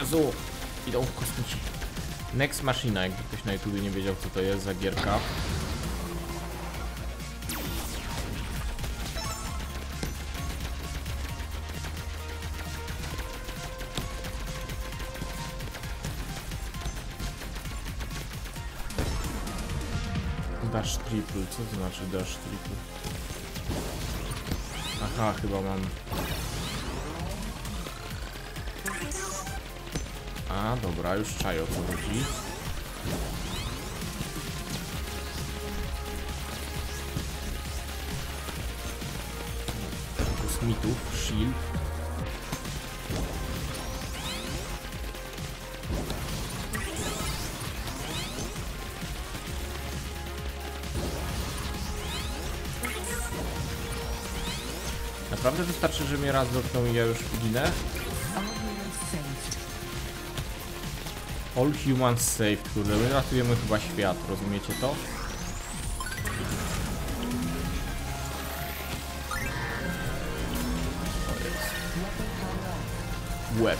Jezu! Idą kosmici. Next Machina, jakby ktoś na YouTube nie wiedział co to jest za gierka. Dash triple, co to znaczy dash triple? Aha, chyba mam. A, dobra, już czaję o co chodzi. Kosmitów, shield. Naprawdę wystarczy, że mnie raz dotkną i ja już ginę? All humans saved, kurde, my ratujemy chyba świat, rozumiecie to? Up.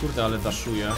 Kurde, ale daszuje.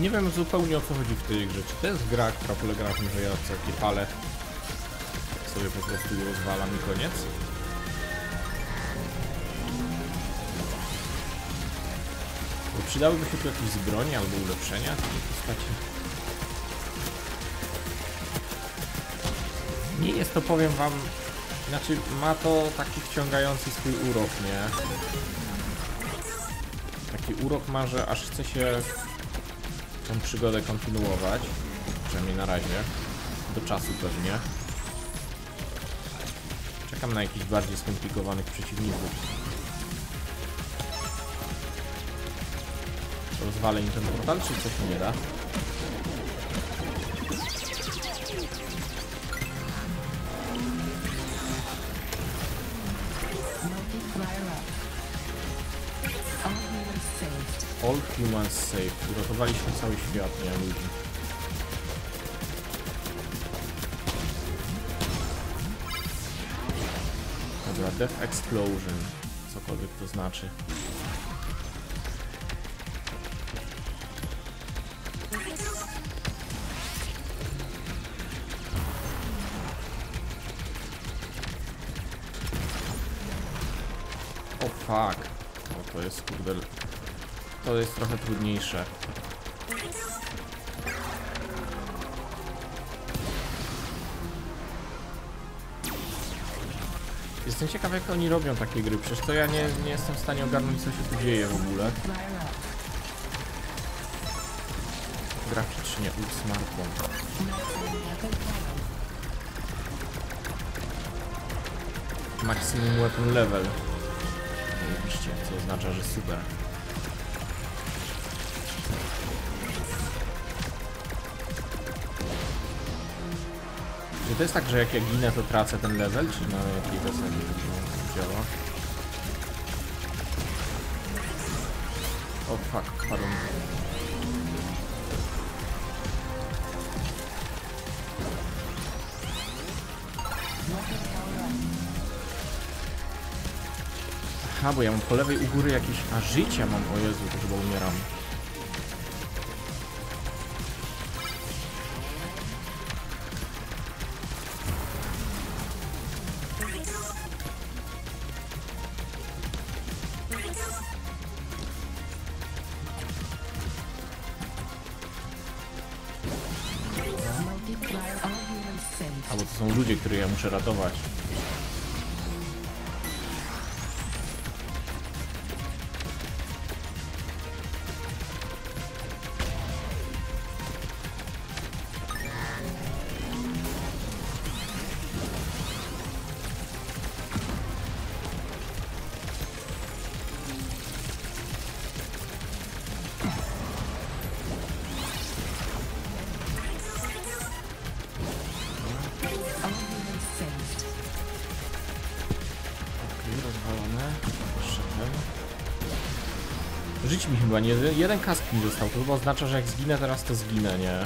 Nie wiem zupełnie o co chodzi w tej grze. Czy to jest gra, która polega na tym, że ja co jakie palę sobie po prostu rozwalam i koniec? Bo przydałyby się tu jakieś zbroni albo ulepszenia tej postaci. Nie jest to, powiem wam, znaczy ma to taki wciągający swój urok, nie? Taki urok ma, że aż chce się tą przygodę kontynuować. Przynajmniej na razie. Do czasu pewnie. Czekam na jakichś bardziej skomplikowanych przeciwników. Rozwalę im ten portal, czy coś nie da? All humans saved. Uratowaliśmy cały świat, nie ludzi. Dobra, Death Explosion. Cokolwiek to znaczy. O fuck. O, to jest kurde... To jest trochę trudniejsze. Jestem ciekaw jak oni robią takie gry, przecież to ja nie, nie jestem w stanie ogarnąć co się tu dzieje w ogóle. Graficznie usmartą. Maximum weapon level. Oczywiście, co oznacza, że super. To jest tak, że jak ja ginę, to tracę ten level, czy na jakiej zasadzie to działa? O fuck, padłem. Aha, bo ja mam po lewej u góry jakieś... A życia mam, o Jezu, to chyba umieram. Albo to są ludzie, których ja muszę ratować. Żyć mi chyba nie... Jeden kask mi został, to chyba oznacza, że jak zginę teraz, to zginę, nie?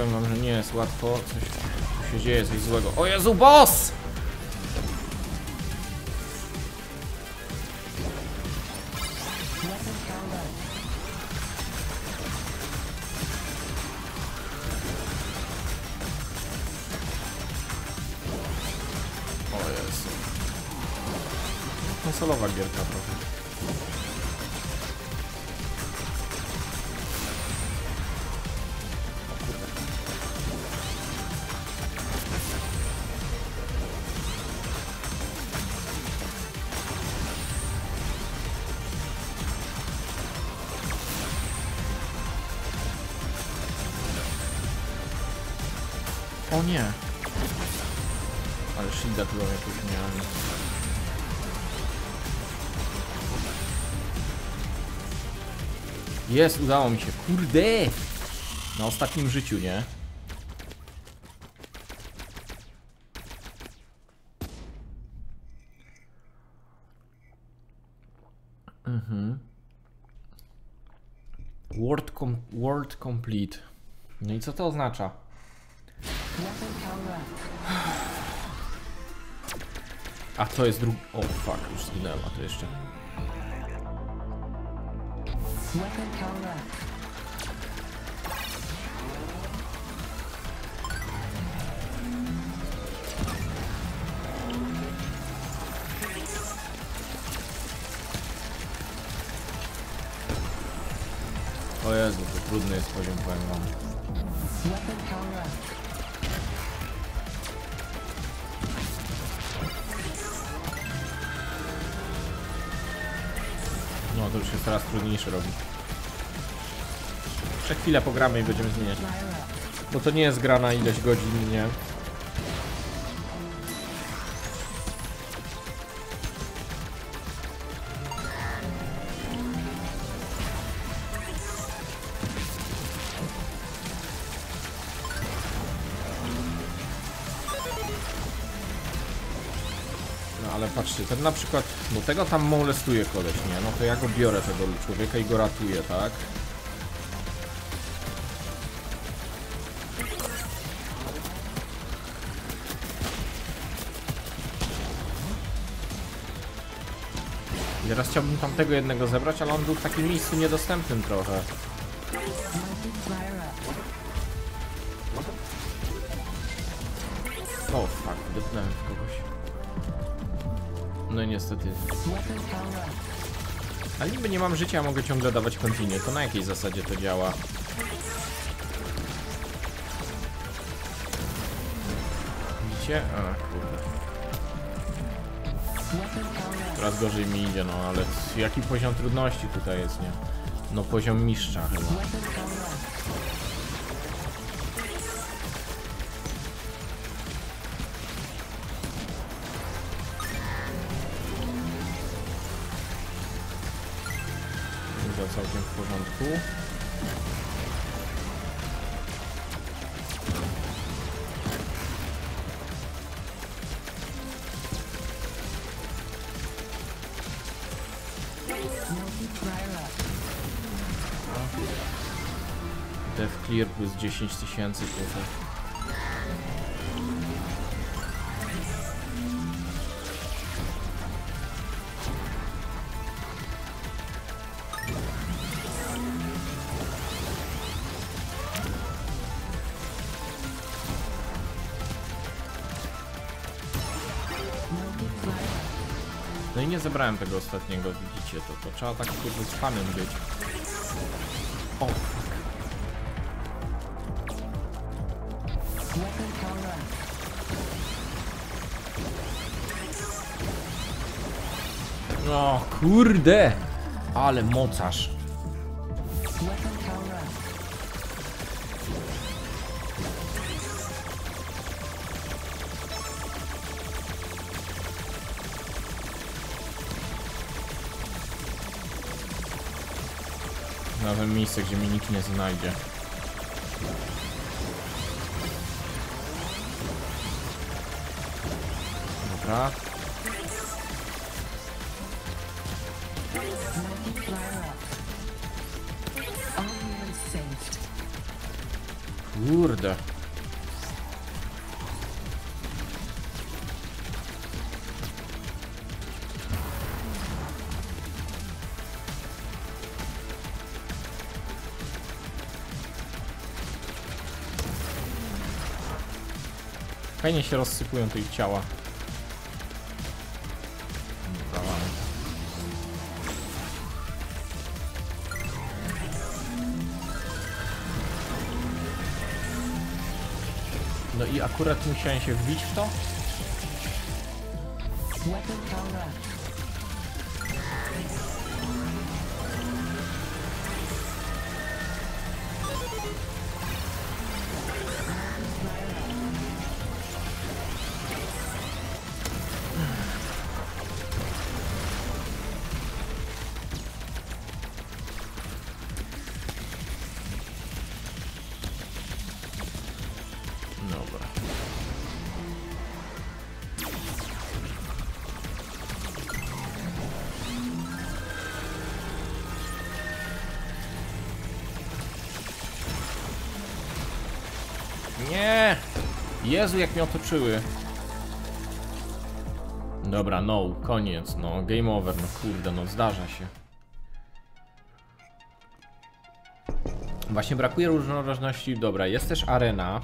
Powiem wam, że nie jest łatwo, coś się dzieje, coś złego. O Jezu, boss! Nie! Ale shielda tu jakoś miałem. Jest, udało mi się. Kurde! Na ostatnim życiu, nie? Mhm. Word, com word complete. No i co to oznacza? A to jest drugi. O fuck, już zginęła to jeszcze. O Jezu, to trudny jest poziom, powiem wam. Coraz trudniejsze robić. Jeszcze chwilę pogramy i będziemy zmieniać. Bo to nie jest gra na ileś godzin, nie? Na przykład, bo tego tam molestuje koleś, nie? No to ja go biorę tego człowieka i go ratuję, tak? Teraz chciałbym tamtego jednego zebrać, ale on był w takim miejscu niedostępnym trochę. O fuck, wypnąłem w. No i niestety. Ale niby nie mam życia, mogę ciągle dawać continue. To na jakiej zasadzie to działa? Widzicie? A kurde. Coraz gorzej mi idzie, no ale jaki poziom trudności tutaj jest, nie? No poziom mistrza chyba. Całkiem w porządku. Dev clear plus 10 tysięcy tutaj. Nie zebrałem tego ostatniego, widzicie to. To trzeba tak kurde z panem być. O, fuck. Weapon power up. O, kurde! Ale mocarz. Znalazłem miejsce, gdzie mnie nikt nie znajdzie. Dobra. Kurde. Fajnie się rozsypują te ich ciała. No i akurat musiałem się wbić w to? Jezu, jak mnie otoczyły. Dobra, no, koniec, no, game over, no kurde, no, zdarza się. Właśnie brakuje różnorodności. Dobra, jest też arena.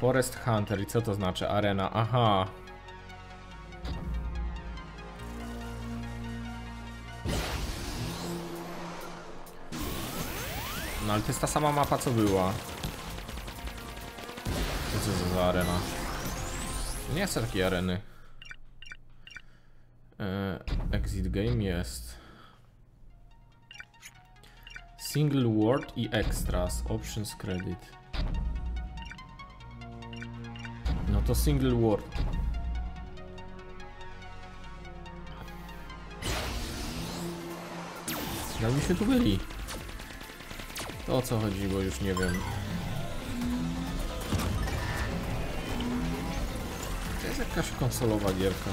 Forest Hunter. I co to znaczy arena? Aha. No ale to jest ta sama mapa co była. Co to za arena? Nie chcę takiej areny. E, exit game jest. Single word i extras. Options credit. No to single word. Jak byśmy tu byli? To o co chodzi, bo już nie wiem. Jest jakaś konsolowa gierka.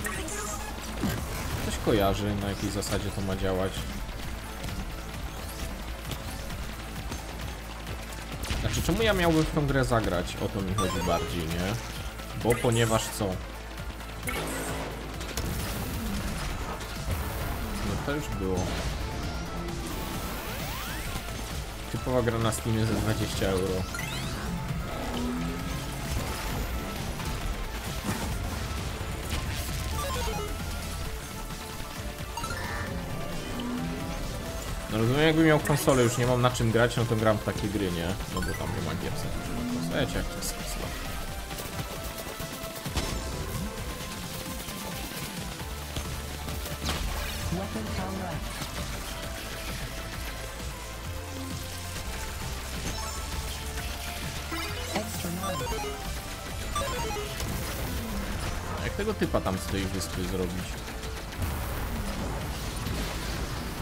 Ktoś kojarzy, na jakiej zasadzie to ma działać. Znaczy, czemu ja miałbym w tą grę zagrać? O to mi chodzi bardziej, nie? Bo ponieważ co? No to już było. Typowa gra na Steamie za 20 euro. No rozumiem, jakbym miał konsolę, już nie mam na czym grać, no to gram w takie gry, nie? No bo tam nie ma gier na konsolę. Jak to jest konsola. Jak tego typa tam z tej wyspy zrobić?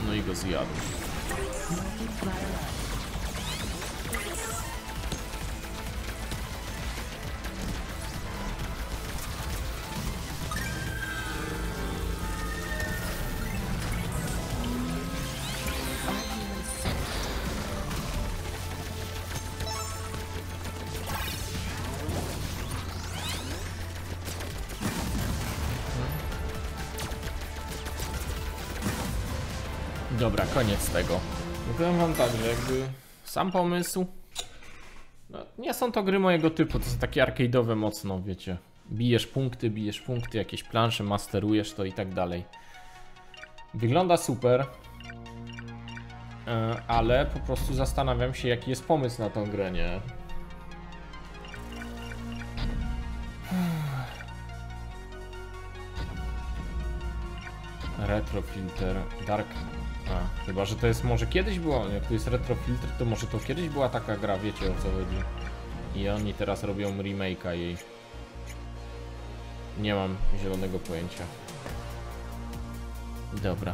No i go zjadł. Dobra, koniec tego. No powiem wam tak, że jakby sam pomysł... No, nie są to gry mojego typu, to są takie arcade'owe mocno, wiecie. Bijesz punkty, bijesz punkty, jakieś plansze, masterujesz to i tak dalej. Wygląda super, e, ale po prostu zastanawiam się, jaki jest pomysł na tą grę, nie? Retrofilter, Dark. A, chyba, że to jest może kiedyś było. Jak to jest retrofilter, to może to kiedyś była taka gra, wiecie o co chodzi. I oni teraz robią remake'a jej. Nie mam zielonego pojęcia. Dobra.